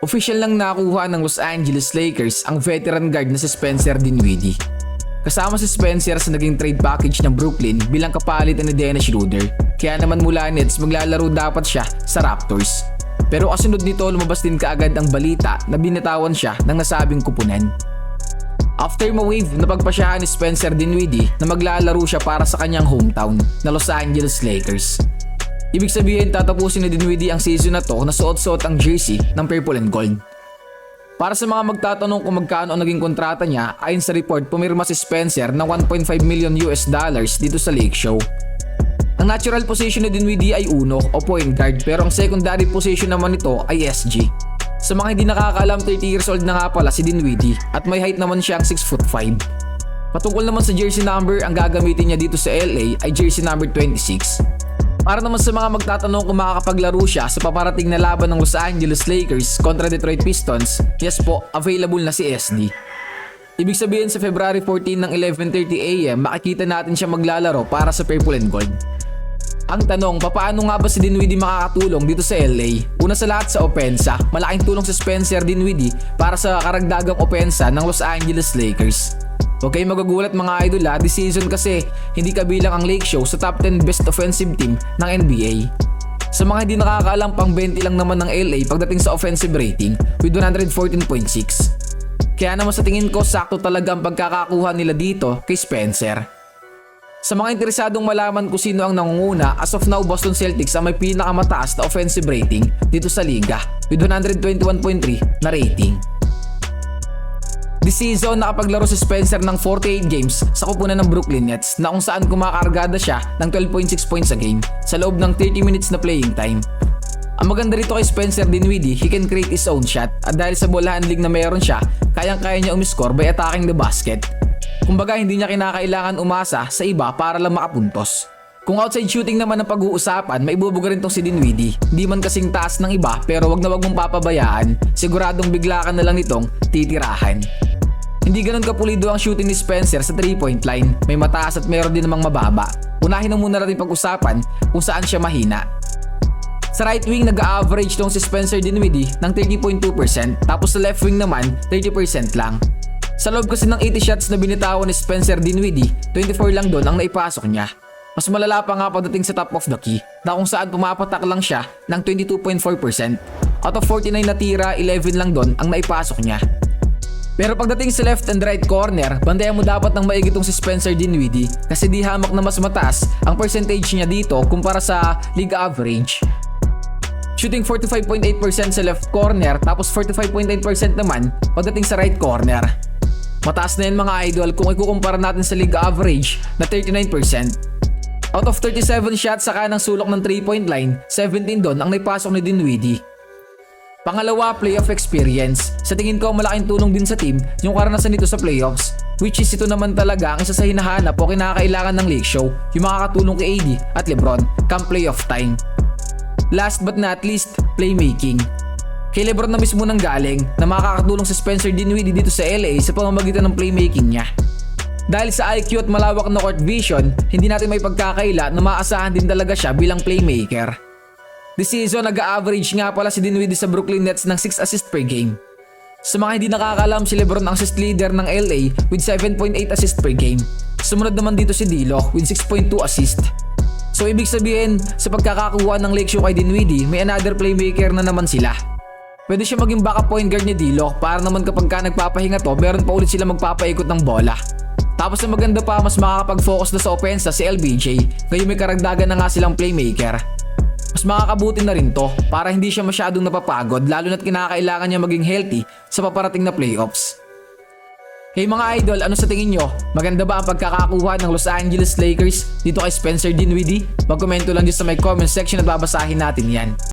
Official lang nakuha ng Los Angeles Lakers ang veteran guard na si Spencer Dinwiddie. Kasama si Spencer sa naging trade package ng Brooklyn bilang kapalit ni Dennis Schroeder. Kaya naman mula Nets maglalaro dapat siya sa Raptors. Pero kasunod nito lumabas din kaagad ang balita na binatawan siya ng nasabing kupunan. After ma-wave, napagpasyahan ni Spencer Dinwiddie na maglalaro siya para sa kanyang hometown na Los Angeles Lakers. Ibig sabihin tatapusin ni Dinwiddie ang season na to na suot-suot ang jersey ng purple and gold. Para sa mga magtatanong kung magkano ang naging kontrata niya, ayon sa report pumirma si Spencer ng 1.5 million US dollars dito sa Lake Show. Ang natural position ni Dinwiddie ay uno o point guard pero ang secondary position naman nito ay SG. Sa mga hindi nakakaalam, 30 years old na nga pala si Dinwiddie at may height naman siyang 6 foot 5. Patungkol naman sa jersey number, ang gagamitin niya dito sa LA ay jersey number 26. Para naman sa mga magtatanong kung makakapaglaro siya sa paparating na laban ng Los Angeles Lakers kontra Detroit Pistons, yes po, available na si SD. Ibig sabihin sa February 14 ng 11.30am, makikita natin siya maglalaro para sa Purple and Gold. Ang tanong, papaano nga ba si Dinwiddie makakatulong dito sa LA? Una sa lahat sa opensa, malaking tulong si Spencer Dinwiddie para sa karagdagang opensa ng Los Angeles Lakers. Huwag kayong magagulat mga idol ha, this season kasi hindi kabilang ang Lake Show sa top 10 best offensive team ng NBA. Sa mga hindi nakakaalam, pang 20 lang naman ng LA pagdating sa offensive rating with 114.6. Kaya naman sa tingin ko, sakto talaga ang pagkakakuha nila dito kay Spencer. Sa mga interesadong malaman kung sino ang nangunguna, as of now Boston Celtics ang may pinakamataas na offensive rating dito sa liga with 121.3 na rating. This season, nakapaglaro si Spencer ng 48 games sa kupunan ng Brooklyn Nets na kung saan kumakargada siya ng 12.6 points a game sa loob ng 30 minutes na playing time. Ang maganda rito kay Spencer Dinwiddie, he can create his own shot at dahil sa ball handling na meron siya, kayang-kaya niya umiscore by attacking the basket. Kumbaga hindi niya kinakailangan umasa sa iba para lang makapuntos. Kung outside shooting naman ang pag-uusapan, may ibubuga rin tong si Dinwiddie. Hindi man kasing taas ng iba pero wag na wag mong papabayaan, siguradong bigla ka na lang nitong titirahan. Hindi ganun kapulido ang shooting ni Spencer sa 3-point line. May mataas at meron din namang mababa. Unahin na muna natin pag-usapan kung saan siya mahina. Sa right wing, nag-average tong si Spencer Dinwiddie ng 30.2% tapos sa left wing naman, 30% lang. Sa loob kasi ng 80 shots na binitawan ni Spencer Dinwiddie, 24 lang doon ang naipasok niya. Mas malala pa nga pagdating sa top of the key na kung saan pumapatak lang siya ng 22.4%. Out of 49 na tira, 11 lang doon ang naipasok niya. Pero pagdating sa left and right corner, bandayan mo dapat ng maigi tong si Spencer Dinwiddie kasi di hamak na mas mataas ang percentage niya dito kumpara sa league average. Shooting 45.8% sa left corner tapos 45.9% naman pagdating sa right corner. Mataas na yan mga idol kung ikukumpara natin sa league average na 39%. Out of 37 shots sa kanang sulok ng 3 point line, 17 doon ang naipasok ni Dinwiddie. Pangalawa, playoff experience. Sa tingin ko, malaking tulong din sa team yung karanasan nito sa playoffs. Which is ito naman talaga ang isa sa hinahanap o kinakailangan ng Lake Show, yung makakatulong kay AD at Lebron come playoff time. Last but not least, playmaking. Kay Lebron na mismo nang galing na makakatulong sa Spencer Dinwiddie dito sa LA sa pamamagitan ng playmaking niya. Dahil sa IQ at malawak na court vision, hindi natin may pagkakaila na maasahan din talaga siya bilang playmaker. This season, nag-average nga pala si Dinwiddie sa Brooklyn Nets ng 6 assists per game. Sa mga hindi nakakalam, si Lebron ang assist leader ng LA with 7.8 assists per game. Sumunod naman dito si D'Lo with 6.2 assists. So ibig sabihin, sa pagkakakuha ng Lake Show kay Dinwiddie, may another playmaker na naman sila. Pwede siya maging backup point guard ni D'Lo para naman kapag ka nagpapahinga to, meron pa ulit sila magpapaikot ng bola. Tapos ang maganda pa, mas makakapag-focus na sa opensa si LBJ, ngayon may karagdagan na nga silang playmaker. Mas makakabuti na rin to para hindi siya masyadong napapagod lalo na't kinakailangan niya maging healthy sa paparating na playoffs. Hey mga idol, ano sa tingin nyo? Maganda ba ang pagkakakuha ng Los Angeles Lakers dito kay Spencer Dinwiddie? Magkomento lang dyan sa may comment section at babasahin natin yan.